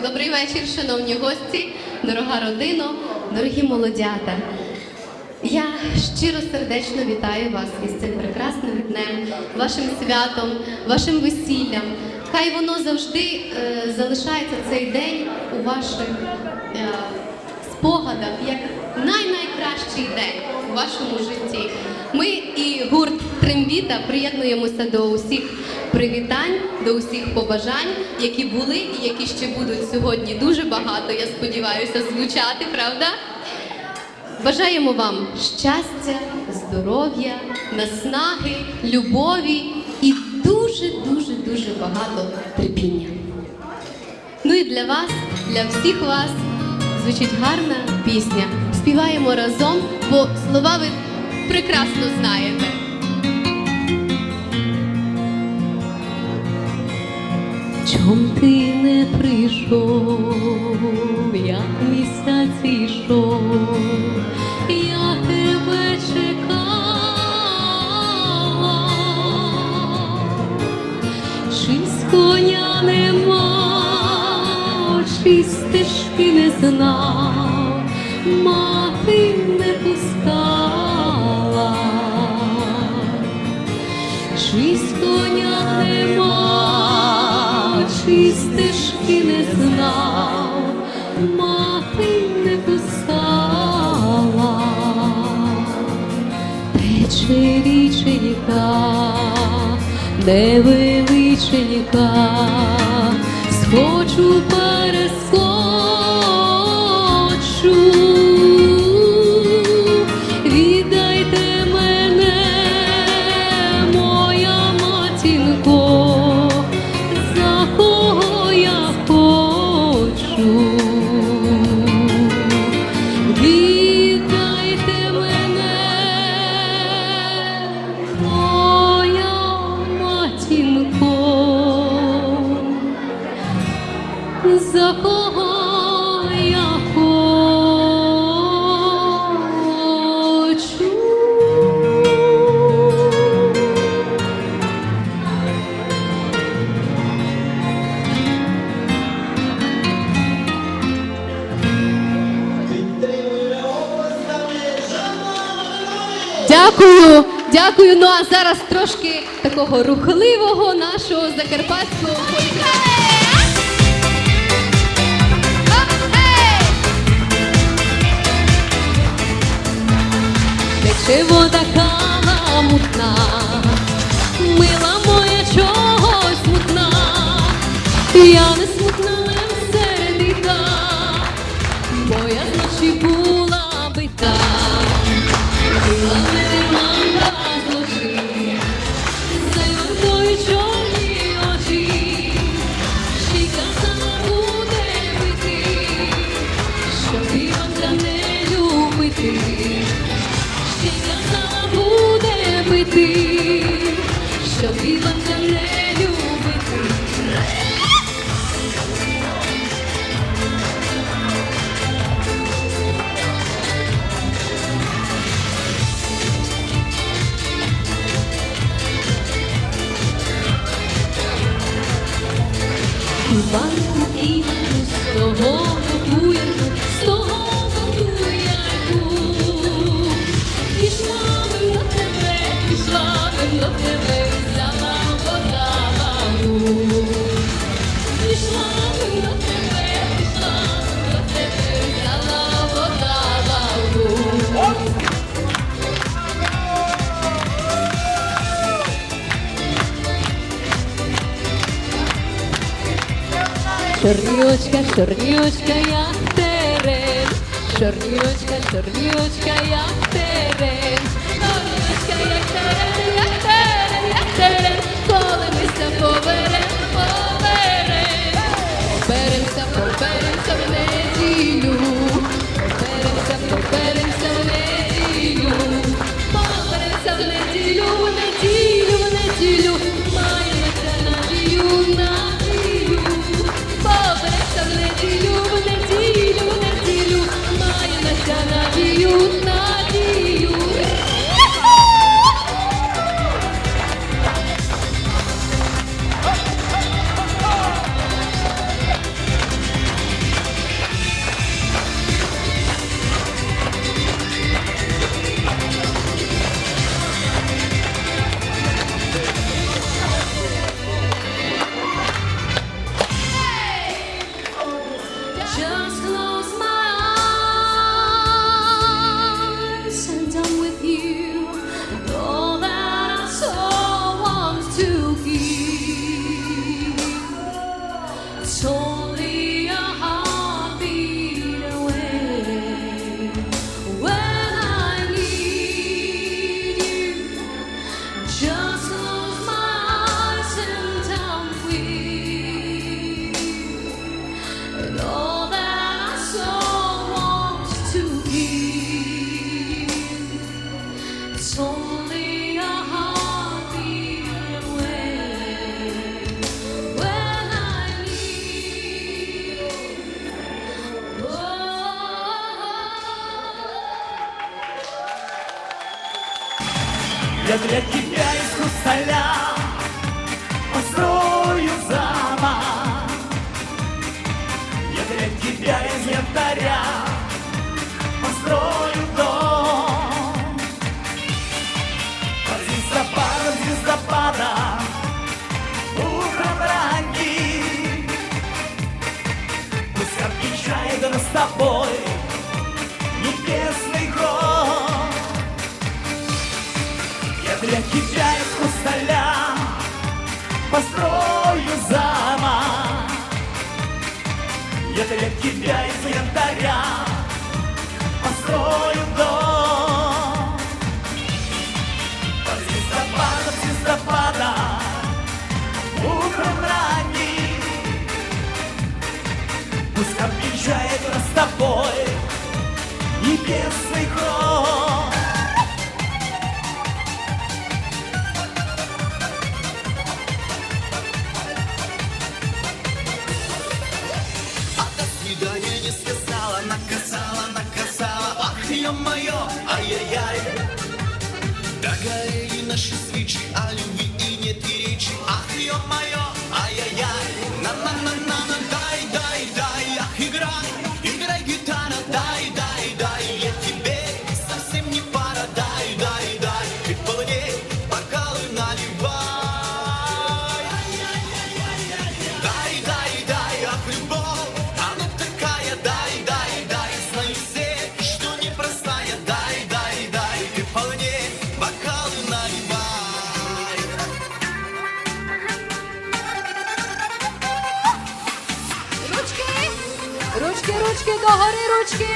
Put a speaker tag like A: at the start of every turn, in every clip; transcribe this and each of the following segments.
A: Добрий вечір, шановні гості, дорога родино, дорогі молодята. Я щиро сердечно вітаю вас із цим прекрасним днем, вашим святом, вашим весіллям. Хай воно завжди е, залишається цей день у ваших е, спогадах як най-найкращий день у вашому житті. Ми і гурт Трембіта приєднуємося до усіх привітань, до усіх побажань, які були і які ще будуть сьогодні дуже багато, я сподіваюся, звучати, правда? Бажаємо вам щастя, здоров'я, наснаги, любові і дуже-дуже дуже багато терпіння. Ну і для вас, для всіх вас звучить гарна пісня. Співаємо разом, бо слова ви прекрасно знаєте.
B: Чом ти не прийшов, як місяць ішов, я тебе чекала, чи з коня нема, чи стежки не знав, мати стежки не знав, мати не пускала, тече річенька, невеличенька, схочу
A: Дякую. Ну а зараз трошки такого рухливого нашого закарпатського фолька.
B: Тече вода каламутна, мила моя чогось смутна, я не смутна літа, бо я зночі була Чорнючка, чорнючка, як терен, чорнючка, чорнючка, як терен,
C: Я для тебя из хрусталя построю замок. Я для тебя из янтаря построю дом. Под звездопадом, звездопадом утром ранним пусть отмечает нас с тобой. тебя построю дом. Под листопадом, листопада, утром ранним, пусть объезжает нас с тобой небесный хром.
D: свидания. наши свечи, о любви и нет и речи. Ах, ё-моё, ай-яй-яй, на-на-на-на.
B: Ручки, ручки, догори, ручки.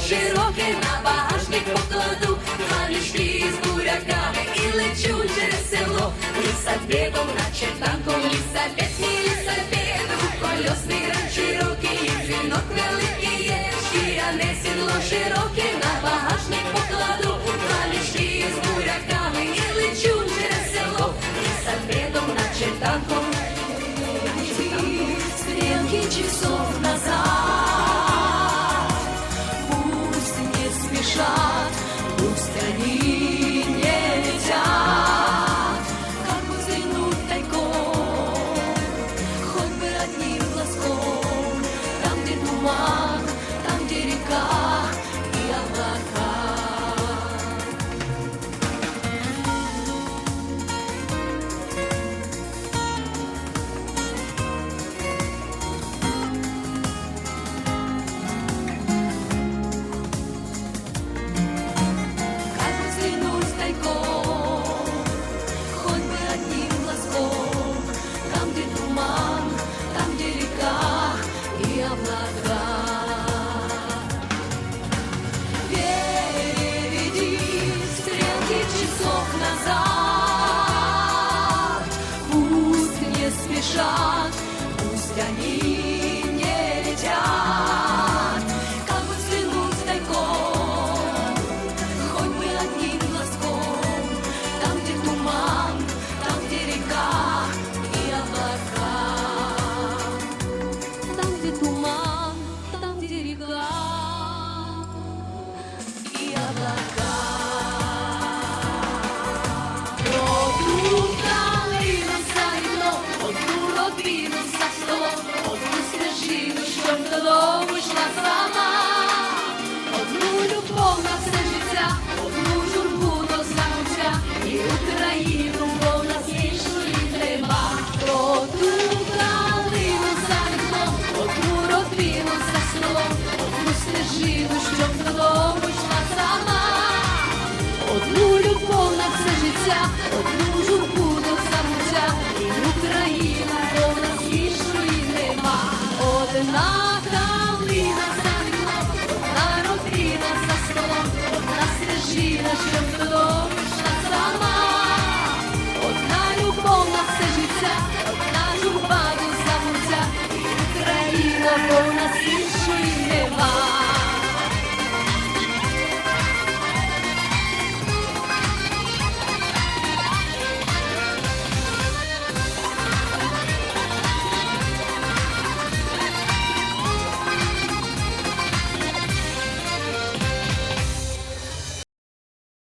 B: широкий набагато. Життя, одну журбу до забуття, і Україна повна свішої нема. Одна калина за вікном, одна родина за столом, одна стежина, що сама.